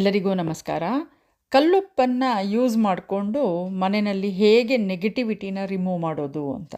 ಎಲ್ಲರಿಗೂ ನಮಸ್ಕಾರ. ಕಲ್ಲುಪ್ಪನ್ನು ಯೂಸ್ ಮಾಡಿಕೊಂಡು ಮನೆಯಲ್ಲಿ ಹೇಗೆ ನೆಗೆಟಿವಿಟಿನ ರಿಮೂವ್ ಮಾಡೋದು ಅಂತ.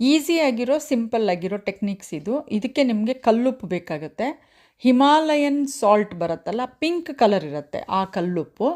ಈಸಿಯಾಗಿರೋ ಸಿಂಪಲ್ ಆಗಿರೋ ಟೆಕ್ನಿಕ್ಸ್ ಇದು. ಇದಕ್ಕೆ ನಿಮಗೆ ಕಲ್ಲುಪ್ಪು ಬೇಕಾಗುತ್ತೆ. ಹಿಮಾಲಯನ್ ಸಾಲ್ಟ್ ಬರುತ್ತಲ್ಲ ಪಿಂಕ್ ಕಲರ್ ಇರುತ್ತೆ ಆ ಕಲ್ಲುಪ್ಪು.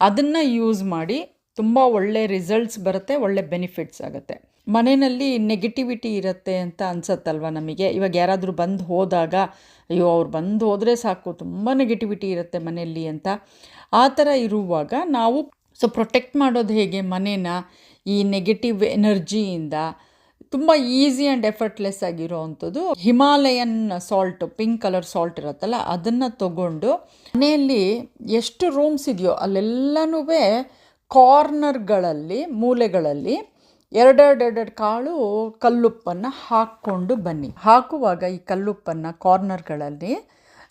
ಅದನ್ನು ಯೂಸ್ ಮಾಡಿ ತುಂಬ ಒಳ್ಳೆ ರಿಸಲ್ಟ್ಸ್ ಬರುತ್ತೆ, ಒಳ್ಳೆ ಬೆನಿಫಿಟ್ಸ್ ಆಗುತ್ತೆ. ಮನೆಯಲ್ಲಿ ನೆಗೆಟಿವಿಟಿ ಇರುತ್ತೆ ಅಂತ ಅನ್ಸತ್ತಲ್ವ ನಮಗೆ? ಇವಾಗ ಯಾರಾದರೂ ಬಂದು ಹೋದಾಗ, ಅಯ್ಯೋ, ಅವ್ರು ಬಂದು ಹೋದರೆ ಸಾಕು, ತುಂಬ ನೆಗೆಟಿವಿಟಿ ಇರುತ್ತೆ ಮನೆಯಲ್ಲಿ ಅಂತ. ಆ ಥರ ಇರುವಾಗ ನಾವು ಸೊ ಪ್ರೊಟೆಕ್ಟ್ ಮಾಡೋದು ಹೇಗೆ? ಮನೇನ ಈ ನೆಗೆಟಿವ್ ಎನರ್ಜಿಯಿಂದ ತುಂಬ ಈಸಿ ಆ್ಯಂಡ್ ಎಫರ್ಟ್ಲೆಸ್ ಆಗಿರೋ ಅಂಥದ್ದು. Himalayan salt pink colour salt ಇರುತ್ತಲ್ಲ, ಅದನ್ನು ತಗೊಂಡು ಮನೆಯಲ್ಲಿ ಎಷ್ಟು ರೂಮ್ಸ್ ಇದೆಯೋ ಅಲ್ಲೆಲ್ಲನೂ ಕಾರ್ನರ್ಗಳಲ್ಲಿ ಮೂಲೆಗಳಲ್ಲಿ ಎರಡೆರಡು ಎರಡೆರಡು ಕಾಳು ಕಲ್ಲುಪ್ಪನ್ನು ಹಾಕ್ಕೊಂಡು ಬನ್ನಿ. ಹಾಕುವಾಗ ಈ ಕಲ್ಲುಪ್ಪನ್ನು ಕಾರ್ನರ್ಗಳಲ್ಲಿ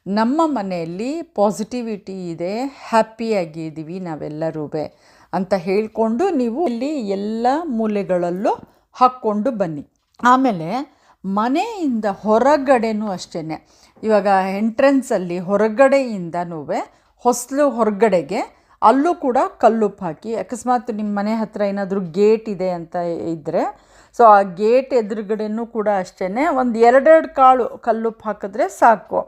ನಮ್ಮ ಮನೆಯಲ್ಲಿ ಪಾಸಿಟಿವಿಟಿ ಇದೆ ಹ್ಯಾಪಿಯಾಗಿದ್ದೀವಿ ನಾವೆಲ್ಲರೂ ಅಂತ ಹೇಳಿಕೊಂಡು ನೀವು ಇಲ್ಲಿ ಎಲ್ಲ ಮೂಲೆಗಳಲ್ಲೂ ಹಾಕ್ಕೊಂಡು ಬನ್ನಿ. ಆಮೇಲೆ ಮನೆಯಿಂದ ಹೊರಗಡೆನೂ ಅಷ್ಟೇ ಇವಾಗ ಎಂಟ್ರೆನ್ಸಲ್ಲಿ ಹೊರಗಡೆಯಿಂದನೂ ಹೊಸಲು ಹೊರಗಡೆಗೆ ಅಲ್ಲೂ ಕೂಡ ಕಲ್ಲುಪ್ಪು ಹಾಕಿ, ಅಕಸ್ಮಾತ್ ನಿಮ್ಮ ಮನೆ ಹತ್ತಿರ ಏನಾದರೂ ಗೇಟ್ ಇದೆ ಅಂತ ಇದ್ದರೆ ಸೊ ಆ ಗೇಟ್ ಎದುರುಗಡೆನೂ ಕೂಡ ಅಷ್ಟೇ ಒಂದು ಎರಡೆರಡು ಕಾಳು ಕಲ್ಲುಪ್ಪು ಹಾಕಿದ್ರೆ ಸಾಕು.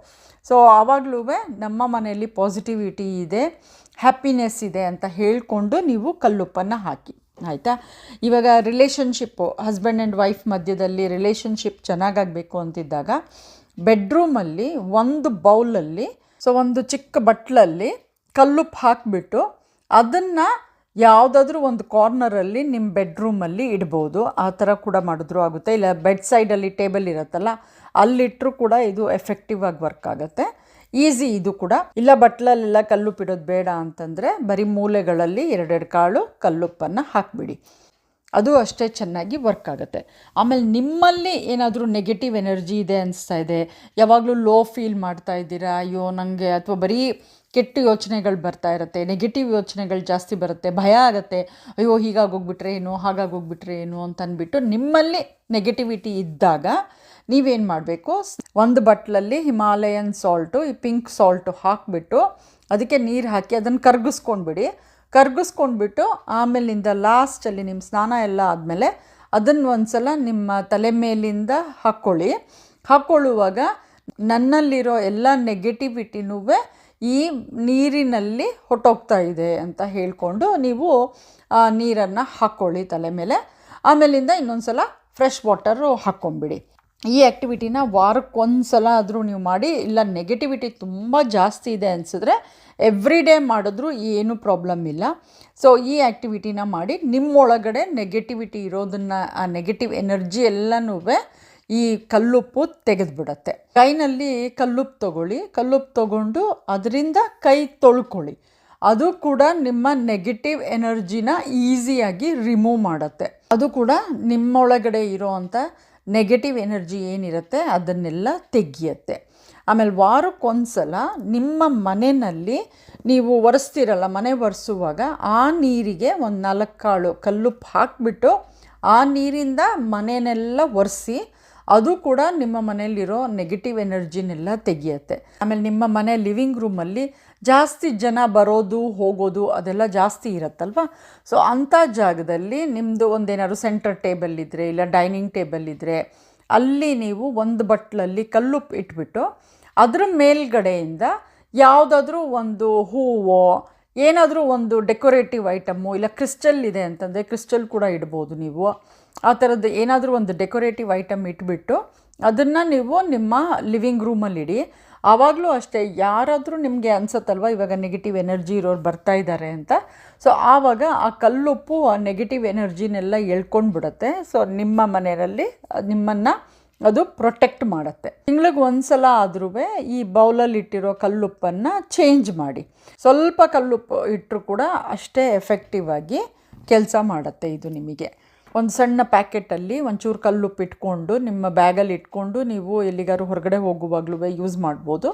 ಸೊ ಆವಾಗಲೂ ನಮ್ಮ ಮನೆಯಲ್ಲಿ ಪಾಸಿಟಿವಿಟಿ ಇದೆ ಹ್ಯಾಪಿನೆಸ್ ಇದೆ ಅಂತ ಹೇಳಿಕೊಂಡು ನೀವು ಕಲ್ಲುಪ್ಪನ್ನು ಹಾಕಿ. ಆಯಿತಾ? ಇವಾಗ ರಿಲೇಷನ್ಶಿಪ್ಪು ಹಸ್ಬೆಂಡ್ ಆ್ಯಂಡ್ ವೈಫ್ ಮಧ್ಯದಲ್ಲಿ ರಿಲೇಷನ್ಶಿಪ್ ಚೆನ್ನಾಗಾಗಬೇಕು ಅಂತಿದ್ದಾಗ ಬೆಡ್ರೂಮಲ್ಲಿ ಒಂದು ಬೌಲಲ್ಲಿ ಸೊ ಒಂದು ಚಿಕ್ಕ ಬಟ್ಲಲ್ಲಿ ಕಲ್ಲುಪ್ಪು ಹಾಕಿಬಿಟ್ಟು ಅದನ್ನು ಯಾವುದಾದ್ರೂ ಒಂದು ಕಾರ್ನರಲ್ಲಿ ನಿಮ್ಮ ಬೆಡ್ರೂಮಲ್ಲಿ ಇಡ್ಬೋದು. ಆ ಥರ ಕೂಡ ಮಾಡಿದ್ರು ಆಗುತ್ತೆ. ಇಲ್ಲ ಬೆಡ್ ಸೈಡಲ್ಲಿ ಟೇಬಲ್ ಇರುತ್ತಲ್ಲ ಅಲ್ಲಿಟ್ಟರೂ ಕೂಡ ಇದು ಎಫೆಕ್ಟಿವ್ ಆಗಿ ವರ್ಕ್ ಆಗುತ್ತೆ. ಈಸಿ ಇದು ಕೂಡ. ಇಲ್ಲ ಬಟ್ಲಲ್ಲೆಲ್ಲ ಕಲ್ಲುಪ್ಪಿಡೋದು ಬೇಡ ಅಂತಂದರೆ ಬರೀ ಮೂಲೆಗಳಲ್ಲಿ ಎರಡೆರಡು ಕಾಳು ಕಲ್ಲುಪ್ಪನ್ನು ಹಾಕಿಬಿಡಿ. ಅದು ಅಷ್ಟೇ ಚೆನ್ನಾಗಿ ವರ್ಕ್ ಆಗುತ್ತೆ. ಆಮೇಲೆ ನಿಮ್ಮಲ್ಲಿ ಏನಾದರೂ ನೆಗೆಟಿವ್ ಎನರ್ಜಿ ಇದೆ ಅನಿಸ್ತಾ ಇದೆ, ಯಾವಾಗಲೂ ಲೋ ಫೀಲ್ ಮಾಡ್ತಾ ಇದ್ದೀರಾ, ಅಯ್ಯೋ ನನಗೆ ಅಥವಾ ಬರೀ ಕೆಟ್ಟ ಯೋಚನೆಗಳು ಬರ್ತಾ ಇರುತ್ತೆ ನೆಗೆಟಿವ್ ಯೋಚನೆಗಳು ಜಾಸ್ತಿ ಬರುತ್ತೆ, ಭಯ ಆಗುತ್ತೆ, ಅಯ್ಯೋ ಹೀಗಾಗೋಗ್ಬಿಟ್ರೆ ಏನು ಹಾಗಾಗೋಗ್ಬಿಟ್ರೆ ಏನು ಅಂತ ಅಂದ್ಬಿಟ್ಟು ನಿಮ್ಮಲ್ಲಿ ನೆಗೆಟಿವಿಟಿ ಇದ್ದಾಗ ನೀವೇನು ಮಾಡಬೇಕು? ಒಂದು ಬಟ್ಲಲ್ಲಿ ಹಿಮಾಲಯನ್ ಸಾಲ್ಟು ಈ ಪಿಂಕ್ ಸಾಲ್ಟು ಹಾಕಿಬಿಟ್ಟು ಅದಕ್ಕೆ ನೀರು ಹಾಕಿ ಅದನ್ನು ಕರ್ಗಿಸ್ಕೊಂಡ್ಬಿಡಿ. ಕರ್ಗಿಸ್ಕೊಂಡ್ಬಿಟ್ಟು ಆಮೇಲಿಂದ ಲಾಸ್ಟಲ್ಲಿ ನಿಮ್ಮ ಸ್ನಾನ ಎಲ್ಲ ಆದಮೇಲೆ ಅದನ್ನು ಒಂದು ಸಲ ನಿಮ್ಮ ತಲೆ ಮೇಲಿಂದ ಹಾಕ್ಕೊಳ್ಳಿ ಹಾಕ್ಕೊಳ್ಳುವಾಗ ನನ್ನಲ್ಲಿರೋ ಎಲ್ಲ ನೆಗೆಟಿವಿಟಿನೂ ಈ ನೀರಿನಲ್ಲಿ ಹೊಟ್ಟೋಗ್ತಾ ಇದೆ ಅಂತ ಹೇಳಿಕೊಂಡು ನೀವು ನೀರನ್ನು ಹಾಕ್ಕೊಳ್ಳಿ ತಲೆ ಮೇಲೆ. ಆಮೇಲಿಂದ ಇನ್ನೊಂದು ಸಲ ಫ್ರೆಶ್ ವಾಟರು ಹಾಕ್ಕೊಂಬಿಡಿ ಈ ಆ್ಯಕ್ಟಿವಿಟಿನ ವಾರಕ್ಕೊಂದು ಸಲ ಆದರೂ ನೀವು ಮಾಡಿ, ಇಲ್ಲ ನೆಗೆಟಿವಿಟಿ ತುಂಬ ಜಾಸ್ತಿ ಇದೆ ಅನಿಸಿದ್ರೆ ಎವ್ರಿ ಡೇ ಮಾಡಿದ್ರೂ ಏನೂ ಪ್ರಾಬ್ಲಮ್ ಇಲ್ಲ. ಸೊ ಈ ಆ್ಯಕ್ಟಿವಿಟಿನ ಮಾಡಿ ನಿಮ್ಮೊಳಗಡೆ ನೆಗೆಟಿವಿಟಿ ಇರೋದನ್ನು, ಆ ನೆಗೆಟಿವ್ ಎನರ್ಜಿ ಎಲ್ಲನೂ ಈ ಕಲ್ಲುಪ್ಪು ತೆಗೆದುಬಿಡತ್ತೆ. ಕೈನಲ್ಲಿ ಕಲ್ಲುಪ್ಪು ತಗೊಳ್ಳಿ, ಕಲ್ಲುಪ್ಪು ತಗೊಂಡು ಅದರಿಂದ ಕೈ ತೊಳ್ಕೊಳ್ಳಿ. ಅದು ಕೂಡ ನಿಮ್ಮ ನೆಗೆಟಿವ್ ಎನರ್ಜಿನ ಈಸಿಯಾಗಿ ರಿಮೂವ್ ಮಾಡುತ್ತೆ. ಅದು ಕೂಡ ನಿಮ್ಮೊಳಗಡೆ ಇರೋವಂಥ ನೆಗೆಟಿವ್ ಎನರ್ಜಿ ಏನಿರುತ್ತೆ, ಅದನ್ನೆಲ್ಲ ತೆಗಿಯತ್ತೆ. ಆಮೇಲೆ ವಾರಕ್ಕೊಂದ್ಸಲ ನಿಮ್ಮ ಮನೆಯಲ್ಲಿ ನೀವು ಒರೆಸ್ತಿರಲ್ಲ, ಮನೆ ಒರೆಸುವಾಗ ಆ ನೀರಿಗೆ ಒಂದು ನಾಲ್ಕು ಕಾಳು ಕಲ್ಲುಪ್ಪು ಹಾಕಿಬಿಟ್ಟು ಆ ನೀರಿಂದ ಮನೆಯನ್ನೆಲ್ಲ ಒರೆಸಿ ಅದು ಕೂಡ ನಿಮ್ಮ ಮನೆಯಲ್ಲಿರೋ ನೆಗೆಟಿವ್ ಎನರ್ಜಿನೆಲ್ಲ ತೆಗಿಯತ್ತೆ. ಆಮೇಲೆ ನಿಮ್ಮ ಮನೆ ಲಿವಿಂಗ್ ರೂಮಲ್ಲಿ ಜಾಸ್ತಿ ಜನ ಬರೋದು, ಹೋಗೋದು ಅದೆಲ್ಲ ಜಾಸ್ತಿ ಇರುತ್ತಲ್ವ? ಸೊ ಅಂಥ ಜಾಗದಲ್ಲಿ ನಿಮ್ಮದು ಒಂದೇನಾದ್ರು ಸೆಂಟರ್ ಟೇಬಲ್ ಇದ್ದರೆ ಇಲ್ಲ ಡೈನಿಂಗ್ ಟೇಬಲ್ ಇದ್ದರೆ ಅಲ್ಲಿ ನೀವು ಒಂದು ಬಟ್ಲಲ್ಲಿ ಕಲ್ಲುಪ್ಪು ಇಟ್ಬಿಟ್ಟು ಅದ್ರ ಮೇಲ್ಗಡೆಯಿಂದ ಯಾವುದಾದ್ರೂ ಒಂದು ಹೂವೋ, ಏನಾದರೂ ಒಂದು ಡೆಕೋರೇಟಿವ್ ಐಟಮ್ಮು ಇಲ್ಲ ಕ್ರಿಸ್ಟಲ್ ಇದೆ ಅಂತಂದರೆ ಕ್ರಿಸ್ಟಲ್ ಕೂಡ ಇಡ್ಬೋದು ನೀವು. ಆ ಥರದ್ದು ಏನಾದರೂ ಒಂದು ಡೆಕೋರೇಟಿವ್ ಐಟಮ್ ಇಟ್ಬಿಟ್ಟು ಅದನ್ನು ನೀವು ನಿಮ್ಮ ಲಿವಿಂಗ್ ರೂಮಲ್ಲಿ ಇಡಿ ಆವಾಗಲೂ ಅಷ್ಟೇ ಯಾರಾದರೂ ನಿಮಗೆ ಅನ್ಸತ್ತಲ್ವ, ಇವಾಗ ನೆಗೆಟಿವ್ ಎನರ್ಜಿ ಇರೋರು ಬರ್ತಾ ಇದ್ದಾರೆ ಅಂತ? ಸೊ ಆವಾಗ ಆ ಕಲ್ಲುಪ್ಪು ಆ ನೆಗೆಟಿವ್ ಎನರ್ಜಿನೆಲ್ಲ ಎಳ್ಕೊಂಡು ಬಿಡುತ್ತೆ ಸೊ ನಿಮ್ಮ ಮನೆಯಲ್ಲಿ ನಿಮ್ಮನ್ನು ಅದು ಪ್ರೊಟೆಕ್ಟ್ ಮಾಡುತ್ತೆ. ತಿಂಗ್ಳಿಗೆ ಒಂದು ಸಲ ಆದ್ರೂ ಈ ಬೌಲಲ್ಲಿ ಇಟ್ಟಿರೋ ಕಲ್ಲುಪ್ಪನ್ನು ಚೇಂಜ್ ಮಾಡಿ. ಸ್ವಲ್ಪ ಕಲ್ಲುಪ್ಪು ಇಟ್ಟರು ಕೂಡ ಅಷ್ಟೇ ಎಫೆಕ್ಟಿವ್ ಆಗಿ ಕೆಲಸ ಮಾಡುತ್ತೆ ಇದು ನಿಮಗೆ. ಒಂದು ಸಣ್ಣ ಪ್ಯಾಕೆಟಲ್ಲಿ ಒಂಚೂರು ಕಲ್ಲುಪ್ಪು ಇಟ್ಕೊಂಡು ನಿಮ್ಮ ಬ್ಯಾಗಲ್ಲಿ ಇಟ್ಕೊಂಡು ನೀವು ಎಲ್ಲಿಗಾರು ಹೊರಗಡೆ ಹೋಗುವಾಗಲೂ ಯೂಸ್ ಮಾಡ್ಬೋದು.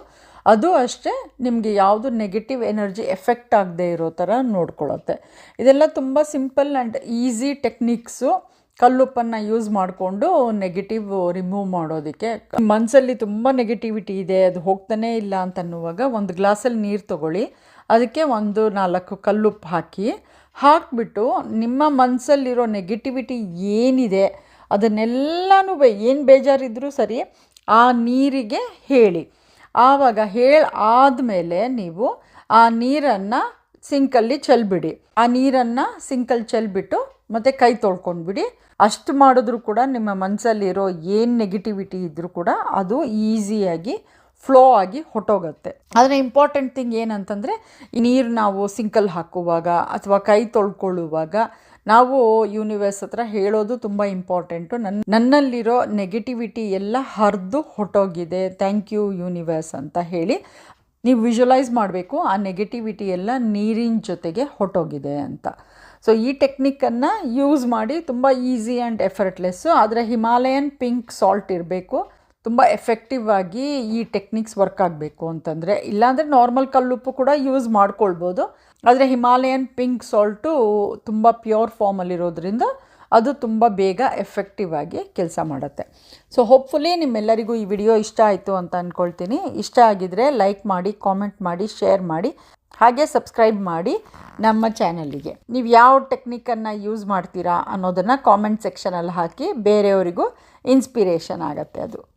ಅದು ಅಷ್ಟೇ ನಿಮಗೆ ಯಾವುದು ನೆಗೆಟಿವ್ ಎನರ್ಜಿ ಎಫೆಕ್ಟ್ ಆಗದೆ ಇರೋ ಥರ ನೋಡ್ಕೊಳ್ಳುತ್ತೆ. ಇದೆಲ್ಲ ತುಂಬ ಸಿಂಪಲ್ ಆ್ಯಂಡ್ ಈಸಿ ಟೆಕ್ನಿಕ್ಸು ಕಲ್ಲುಪ್ಪನ್ನು ಯೂಸ್ ಮಾಡಿಕೊಂಡು ನೆಗೆಟಿವ್ ರಿಮೂವ್ ಮಾಡೋದಕ್ಕೆ. ಮನಸ್ಸಲ್ಲಿ ತುಂಬ ನೆಗೆಟಿವಿಟಿ ಇದೆ, ಅದು ಹೋಗ್ತಾನೇ ಇಲ್ಲ ಅಂತ ಅನ್ನುವಾಗ ಒಂದು ಗ್ಲಾಸಲ್ಲಿ ನೀರು ತೊಗೊಳ್ಳಿ, ಅದಕ್ಕೆ ಒಂದು ನಾಲ್ಕು ಕಲ್ಲುಪ್ಪು ಹಾಕಿ ಹಾಕಿಬಿಟ್ಟು ನಿಮ್ಮ ಮನಸ್ಸಲ್ಲಿರೋ ನೆಗೆಟಿವಿಟಿ ಏನಿದೆ, ಅದನ್ನೆಲ್ಲನೂ ಏನು ಬೇಜಾರಿದ್ರೂ ಸರಿ ಆ ನೀರಿಗೆ ಹೇಳಿ. ಆವಾಗ ಹೇಳಿ ಆದಮೇಲೆ ನೀವು ಆ ನೀರನ್ನು ಸಿಂಕಲ್ಲಿ ಚೆಲ್ಬಿಡಿ. ಆ ನೀರನ್ನು ಸಿಂಕಲ್ಲಿ ಚೆಲ್ಬಿಟ್ಟು ಮತ್ತು ಕೈ ತೊಳ್ಕೊಂಡ್ಬಿಡಿ. ಅಷ್ಟು ಮಾಡಿದ್ರೂ ಕೂಡ ನಿಮ್ಮ ಮನಸ್ಸಲ್ಲಿರೋ ಏನು ನೆಗೆಟಿವಿಟಿ ಇದ್ದರೂ ಕೂಡ ಅದು ಈಸಿಯಾಗಿ ಫ್ಲೋ ಆಗಿ ಹೊಟ್ಟೋಗುತ್ತೆ ಆದರೆ ಇಂಪಾರ್ಟೆಂಟ್ ಥಿಂಗ್ ಏನಂತಂದರೆ, ಈ ನೀರು ನಾವು ಸಿಂಕಲ್ಲಿ ಹಾಕುವಾಗ ಅಥವಾ ಕೈ ತೊಳ್ಕೊಳ್ಳುವಾಗ ನಾವು ಯೂನಿವರ್ಸ್ ಹತ್ರ ಹೇಳೋದು ತುಂಬ ಇಂಪಾರ್ಟೆಂಟು ನನ್ನ ನನ್ನಲ್ಲಿರೋ ನೆಗೆಟಿವಿಟಿ ಎಲ್ಲ ಹರಿದು ಹೊಟ್ಟೋಗಿದೆ ಥ್ಯಾಂಕ್ ಯು ಯೂನಿವರ್ಸ್ ಅಂತ ಹೇಳಿ ನೀವು ವಿಜುವಲೈಸ್ ಮಾಡಬೇಕು, ಆ ನೆಗೆಟಿವಿಟಿ ಎಲ್ಲ ನೀರಿನ ಜೊತೆಗೆ ಹೊಟ್ಟೋಗಿದೆ ಅಂತ. ಸೊ ಈ ಟೆಕ್ನಿಕ್ಕನ್ನು ಯೂಸ್ ಮಾಡಿ ತುಂಬ ಈಸಿ ಆ್ಯಂಡ್ ಎಫರ್ಟ್ಲೆಸ್ಸು ಆದರೆ ಹಿಮಾಲಯನ್ ಪಿಂಕ್ ಸಾಲ್ಟ್ ಇರಬೇಕು. ತುಂಬ ಎಫೆಕ್ಟಿವ್ ಆಗಿ ಈ ಟೆಕ್ನಿಕ್ಸ್ ವರ್ಕ್ ಆಗಬೇಕು ಅಂತಂದರೆ, ಇಲ್ಲಾಂದರೆ ನಾರ್ಮಲ್ ಕಲ್ಲುಪ್ಪು ಕೂಡ ಯೂಸ್ ಮಾಡ್ಕೊಳ್ಬೋದು. ಆದರೆ ಹಿಮಾಲಯನ್ ಪಿಂಕ್ ಸಾಲ್ಟು ತುಂಬ ಪ್ಯೂರ್ ಫಾರ್ಮಲ್ಲಿರೋದ್ರಿಂದ ಅದು ತುಂಬ ಬೇಗ ಎಫೆಕ್ಟಿವ್ ಆಗಿ ಕೆಲಸ ಮಾಡುತ್ತೆ. ಸೊ ಹೋಪ್ಫುಲಿ ನಿಮ್ಮೆಲ್ಲರಿಗೂ ಈ ವಿಡಿಯೋ ಇಷ್ಟ ಆಯಿತು ಅಂತ ಅಂದ್ಕೊಳ್ತೀನಿ ಇಷ್ಟ ಆಗಿದರೆ ಲೈಕ್ ಮಾಡಿ ಕಾಮೆಂಟ್ ಮಾಡಿ ಶೇರ್ ಮಾಡಿ, ಹಾಗೆ ಸಬ್ಸ್ಕ್ರೈಬ್ ಮಾಡಿ ನಮ್ಮ ಚಾನಲ್ಲಿಗೆ ನೀವು ಯಾವ ಟೆಕ್ನಿಕನ್ನು ಯೂಸ್ ಮಾಡ್ತೀರಾ ಅನ್ನೋದನ್ನು ಕಾಮೆಂಟ್ ಸೆಕ್ಷನಲ್ಲಿ ಹಾಕಿ, ಬೇರೆಯವರಿಗೂ ಇನ್ಸ್ಪಿರೇಷನ್ ಆಗುತ್ತೆ ಅದು.